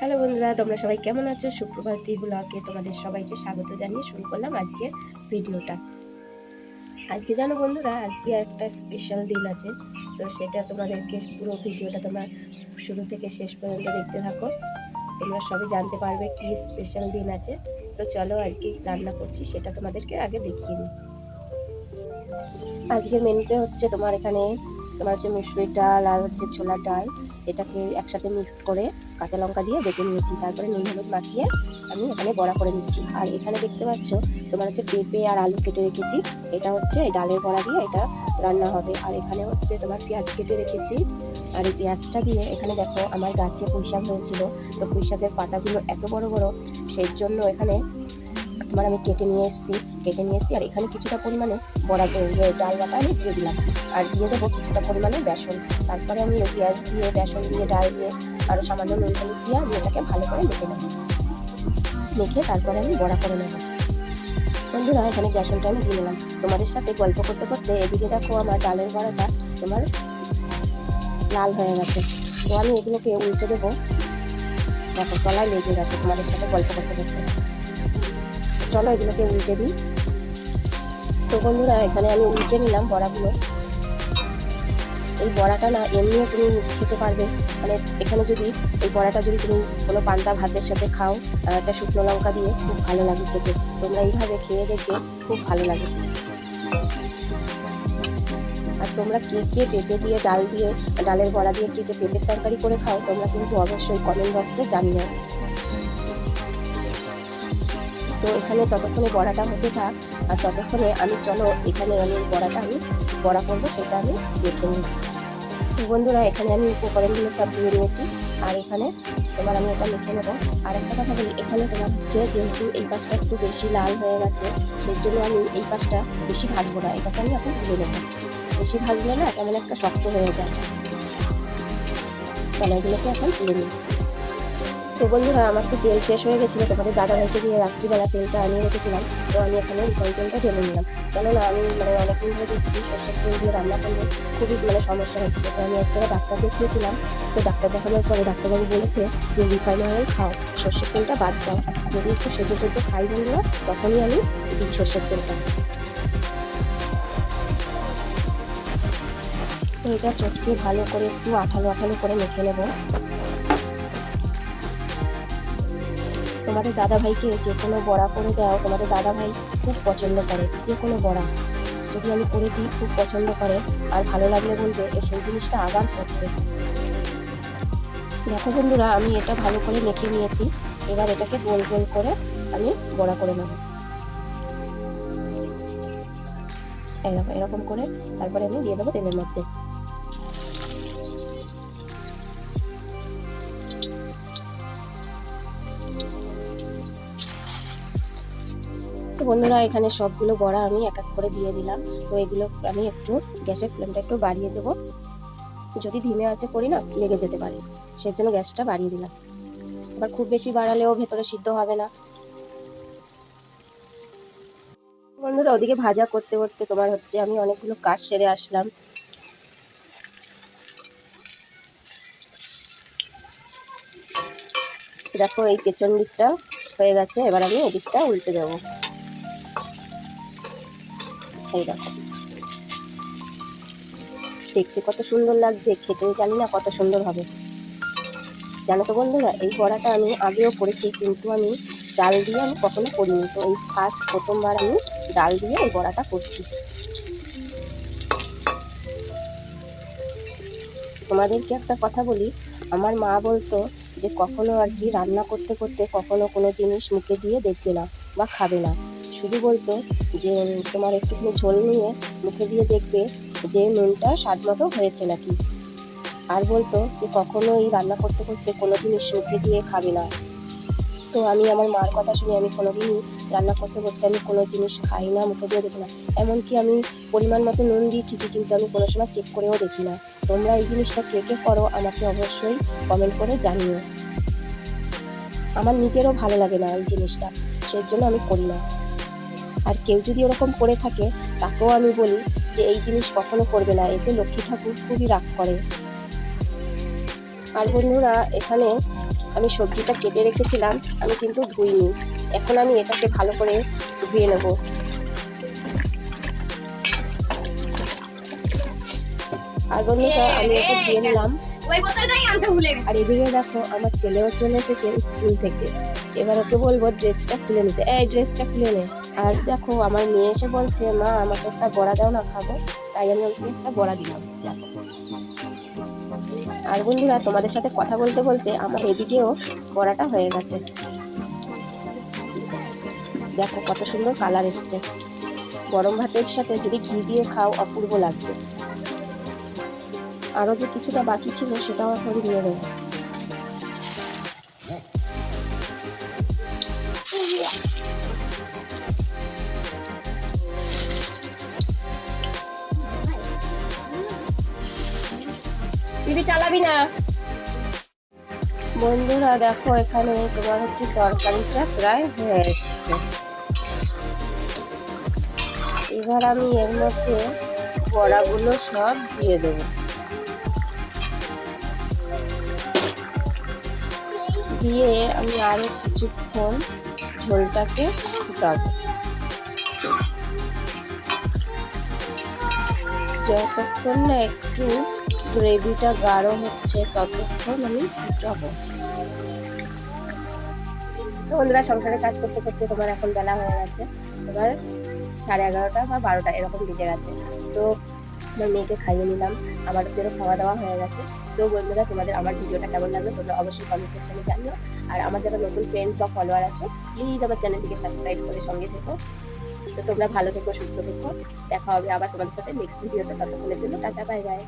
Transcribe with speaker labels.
Speaker 1: Hello বন্ধুরা, তোমরা সবাই কেমন আছো? শুক্রবার সুপ্রভাতী ব্লগে তোমাদের সবাইকে স্বাগত জানিয়ে শুরু করলাম আজকের ভিডিওটা। আজকে জানো বন্ধুরা, আজকে একটা স্পেশাল দিন আছে। তো সেটা তোমাদেরকে পুরো ভিডিওটা তোমরা শুরু থেকে শেষ পর্যন্ত দেখতে থাকো। তোমরা সবাই জানতে পারবে কি স্পেশাল দিন আছে। তো চলো আজকে রান্না করছি, সেটা তোমাদেরকে আগে দেখিয়ে নিই আজকের মেনুতে হচ্ছে তোমার এখানে তোমার হচ্ছে মুসুরির ডাল আর হচ্ছে ছোলার ডাল, এটাকে একসাথে মিক্স করে কাঁচা লঙ্কা দিয়ে বেটে নিয়েছি। তারপরে নুন, হলুদ মাখিয়ে আমি এখানে বড়া করে নিচ্ছি। আর এখানে দেখতে পাচ্ছ, তোমার হচ্ছে পেঁপে আর আলু কেটে রেখেছি। এটা হচ্ছে ডালের বড়া দিয়ে এটা রান্না হবে। আর এখানে হচ্ছে তোমার পেঁয়াজ কেটে রেখেছি। আর এই পেঁয়াজটা দিয়ে এখানে দেখো আমার গাছে পুঁইশাক হয়েছিল। তো পুঁইশাকের পাতাগুলো এত বড় বড়, সেই জন্য এখানে তোমার আমি কেটে নিয়ে এসেছি। কেটে নিয়েছি, আর এখানে কিছুটা পরিমাণে বড়া ডাল বাটা আমি দিয়ে দিলাম। আর দিয়ে দেবো কিছুটা পরিমাণে বেসন। তারপরে আমি পেঁয়াজ দিয়ে, বেসন দিয়ে, ডাল দিয়ে আরও সামান্য নুন হলুদ দিয়ে আমি এটাকে ভালো করে মেখে নেব। মেখে তারপরে আমি বড়া করে নেব। বন্ধুরা, এখানে বেসনটা আমি দিয়ে নিলাম তোমাদের সাথে গল্প করতে করতে এদিকে দেখো আমার ডালের বড়াটা তোমার লাল হয়ে গেছে। তো আমি এগুলোকে উল্টে দেবো। দেখো, তলায় লেগে গেছে তোমাদের সাথে গল্প করতে করতে। চলো, এগুলোকে উল্টে দিই। তো বন্ধুরা, এখানে আমি উল্টে নিলাম বড়াগুলো। এই বড়াটা না এমনিও তুমি খেতে পারবে। মানে এখানে যদি এই বড়াটা যদি তুমি কোনো পান্তা ভাতের সাথে খাও, আর একটা শুকনো লঙ্কা দিয়ে, খুব ভালো লাগে খেতে। তোমরা এইভাবে খেয়ে দেখবে, খুব ভালো লাগে। আর তোমরা কে কে পেঁপে দিয়ে, ডাল দিয়ে, ডালের বড়া দিয়ে কে কে পেঁপের তরকারি করে খাও, তোমরা কিন্তু অবশ্যই কমেন্ট বক্সে জানিও। তো এখানে ততক্ষণে বড়াটা হতে থাক। আর ততক্ষণে আমি, চলো, এখানে আমি বড়াটা আমি, বড়া করব, সেটা আমি দেখে নিই বন্ধুরা, এখানে আমি উপকরণগুলো সব দিয়ে নিয়েছি। আর এখানে তোমার আমি এটা মেখে নেব। আর একটা কথা বলি, এখানে তোমার হচ্ছে যেহেতু এই পাশটা একটু বেশি লাল হয়ে গেছে, সেই জন্য আমি এই পাশটা বেশি ভাজবো না। এটাকে আমি এখন তুলে নেব। বেশি ভাজলে না কেমন একটা শক্ত হয়ে যায়। তাহলে এগুলোকে এখন তুলে নিই তো বন্ধু বন্ধুরা আমার তো তেল শেষ হয়ে গেছিল তোমাদের দাদা ভাইকে দিয়ে রাত্রিবেলা তেলটা আনিয়ে রেখেছিলাম, তো আমি এখানে রিফাইন তেলটা ঢেলে নিলাম। কেননা আমি মানে অনেকদিন ধরে দিচ্ছি সর্ষের তেল দিয়ে রান্না করলে খুবই মানে সমস্যা হচ্ছে, তো আমি এক জায়গায় ডাক্তার দেখিয়েছিলাম, তো ডাক্তার দেখানোর পরে ডাক্তারবাবু বলেছে যে রিফাইন অয়েল খাও, সর্ষের তেলটা বাদ দাও, যদি একটু সেদ্ধ সেদ্ধ খাই বন্ধুরা তখনই আমি দিই সর্ষের তেলটা। এটা চটকে ভালো করে একটু আঠালো আঠালো করে মেখে নেব। তোমাদের দাদা ভাইকে যে কোনো বড়া করে দাও, তোমাদের দাদা ভাই খুব পছন্দ করে, যে কোনো বড়া। যদি আমি করে দিই, খুব পছন্দ করে, আর ভালো লাগলে বলবে সেই জিনিসটা আবার করতে। দেখো বন্ধুরা, আমি এটা ভালো করে মেখে নিয়েছি। এবার এটাকে গোল গোল করে আমি বড়া করে নেব। এরকম করে তারপরে আমি দিয়ে দেবো তেলের মধ্যে। তো বন্ধুরা, এখানে সবগুলো বড়া আমি এক এক করে দিয়ে দিলাম। তো এগুলো আমি একটু গ্যাসের ফ্লেমটা একটু বাড়িয়ে দেবো। যদি ধিমে আছে করি না, লেগে যেতে পারে। সেই জন্য গ্যাসটা বাড়িয়ে দিলাম। আবার খুব বেশি বাড়ালেও ভেতরে সিদ্ধ হবে না। বন্ধুরা, ওদিকে ভাজা করতে করতে তোমার হচ্ছে আমি অনেকগুলো কাজ সেরে আসলাম। দেখো, এই পেছন দিকটা হয়ে গেছে। এবার আমি এদিকটা উল্টে যাব এই দেখো। দেখতে কত সুন্দর লাগছে খেতে জানি না কত সুন্দর হবে। জানো তো বন্ধুরা, এই বড়াটা আমি আগেও করেছি, কিন্তু আমি ডাল দিয়ে আমি কখনো করিনি। তো এই ফার্স্ট প্রথমবার আমি ডাল দিয়ে এই বড়াটা করছি। তোমাদেরকে একটা কথা বলি, আমার মা বলতো যে কখনো আর কি রান্না করতে করতে কখনো কোনো জিনিস মুখে দিয়ে দেখবে না বা খাবে না। শুধু বলতো যে তোমার একটুখানি ঝোল নিয়ে মুখে দিয়ে দেখবে যে, নুনটা স্বাদ মতো হয়েছে নাকি। আর বলতো যে কখনো এই রান্না করতে করতে কোনো জিনিস মুখে দিয়ে খাবে না। তো আমি, আমার মার কথা শুনে আমি কোনোদিনই রান্না করতে করতে আমি কোনো জিনিস খাই না, মুখে দিয়ে দেখি না। এমনকি আমি পরিমাণ মতো নুন দিই, ঠিকই কিন্তু আমি কোনো সময় চেক করেও দেখি না। তোমরা এই জিনিসটা কে কে করো আমাকে অবশ্যই কমেন্ট করে জানিও। আমার নিজেরও ভালো লাগে না এই জিনিসটা, সেই জন্য আমি করি না। আর কেউ যদি ওরকম করে থাকে, তাকেও আমি বলি যে এই জিনিস কখনো করবে না, এতে লক্ষ্মী ঠাকুর খুবই রাগ করে। আর বন্ধুরা, এখানে আমি সবজিটা কেটে রেখেছিলাম, আমি কিন্তু ধুইনি। এখন আমি এটাকে ভালো করে ধুয়ে নেব। আর বন্ধুরা, আমি এটা ধুয়ে নিলাম।
Speaker 2: ওই বোতলটাই আনতে ভুলে গেছি।
Speaker 1: আর এদিকে দেখো, আমার ছেলেও চলে এসেছে স্কুল থেকে। এবার ওকে বলব ড্রেসটা খুলে নিতে। এই ড্রেসটা খুলে নে। আর দেখো, আমার মেয়ে এসে বলছে, মা, আমাকে একটা বড়া দাও না, খাব। তাই আমি ওকে একটা বড়া দিলাম। আর বন্ধুরা, তোমাদের সাথে কথা বলতে বলতে আমার এদিকেও বড়াটা হয়ে গেছে। দেখো, কত সুন্দর কালার এসছে। গরম ভাতের সাথে যদি ঘি দিয়ে খাও, অপূর্ব লাগবে। আরও যে কিছুটা বাকি ছিল সেটাও এখন দিয়ে দেবো। টিভি চালাবি না। বন্ধুরা, দেখো এখানে তোমার হচ্ছে তরকারিটা প্রায় হয়ে এসছে। এবার আমি এর মধ্যে বড়াগুলো সব দিয়ে দেবো। দিয়ে আমি আরও কিছুক্ষণ ঝোলটাকে ফুটাবো। যতক্ষণ না একটু গ্রেভিটা গাঢ় হচ্ছে, ততক্ষণ আমি ফুটাবো। তো বন্ধুরা সংসারে কাজ করতে করতে তোমার এখন বেলা হয়ে গেছে। এবার সাড়ে এগারোটা বা বারোটা, এরকম বেজে গেছে। তো আমার মেয়েকে খাইয়ে নিলাম। আমার আমাদেরও খাওয়া দাওয়া হয়ে গেছে। তো বন্ধুরা, তোমাদের আমার ভিডিওটা কেমন লাগল তোমরা অবশ্যই কমেন্ট সেকশনে জানিও। আর আমার যারা নতুন ফ্রেন্ড বা ফলোয়ার আছো প্লিজ আমার চ্যানেলটিকে সাবস্ক্রাইব করে সঙ্গে থেকো। তো তোমরা ভালো থেকো, সুস্থ থেকো। দেখা হবে আবার তোমাদের সাথে নেক্সট ভিডিওতে ততক্ষণের জন্য টাটা বাই বাই